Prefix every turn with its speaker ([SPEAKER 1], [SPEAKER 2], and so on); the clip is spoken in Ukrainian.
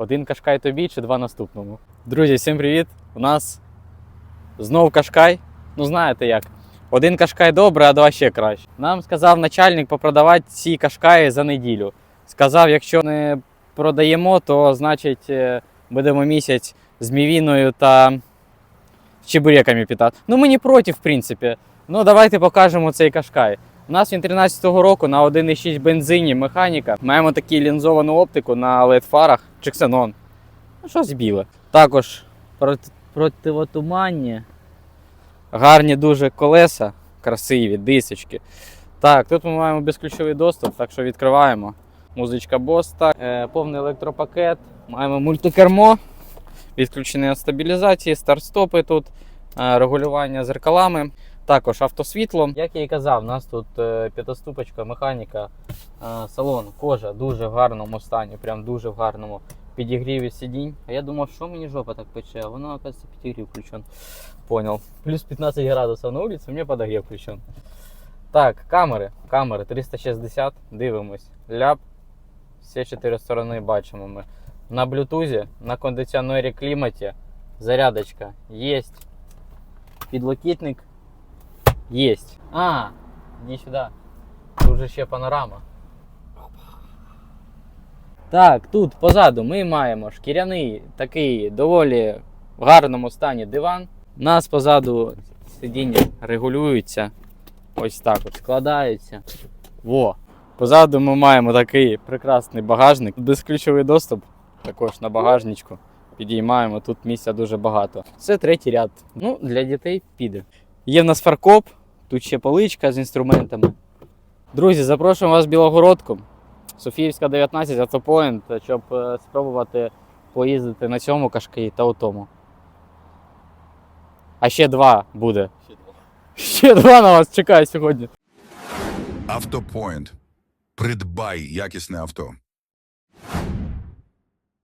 [SPEAKER 1] Один кашкай тобі чи два наступному. Друзі, всім привіт! У нас знов кашкай. Ну знаєте як. Один кашкай добре, а два ще краще. Нам сказав начальник попродавати ці кашкаї за неділю. Сказав, якщо не продаємо, то значить е, будемо місяць з мівіною та з чебуреками питати. Ну ми не проти, в принципі. Ну давайте покажемо цей кашкай. У нас він 13-го року на 1,6 бензині механіка. Маємо таку лінзовану оптику на LED фарах чи ксенон. Ну, щось біле. Також проти, противотуманні. Гарні дуже колеса, красиві, дисочки. Так, тут ми маємо безключовий доступ, так що відкриваємо. Музичка так, е, повний електропакет. Маємо мультикермо, відключення стабілізації, старт-стопи тут, е, регулювання зеркалами. Також автосвітло. Як я і казав, у нас тут е, п'ятиступочка, механіка, е, салон, кожа дуже в гарному стані, прям дуже в гарному підігріві сидінь. А я думав, що мені жопа так пече, а воно, оказывается, підігрів включен. Понял. Плюс 15 градусів на вулиці, мені подогрів включен. Так, камери. Камери 360, дивимось. Ляп. Всі чотири сторони бачимо ми. На блютузі, на кондиціонері кліматі, зарядочка є. Підлокітник є. А, іди сюди. Тут же ще панорама. Так, тут позаду ми маємо шкіряний такий доволі в гарному стані диван. У нас позаду сидіння регулюються. Ось так от складаються. Во. Позаду ми маємо такий прекрасний багажник. Безключовий доступ також на багажничку. Підіймаємо, тут місця дуже багато. Це третій ряд. Ну, для дітей піде. Є в нас фаркоп, тут ще поличка з інструментами. Друзі, запрошуємо вас в Білогородку. Софіївська 19 автопоінт, щоб е, спробувати поїздити на цьому кашкаї та у тому. А ще два буде. Ще два на вас чекає сьогодні.
[SPEAKER 2] Автопоінт. Придбай якісне авто.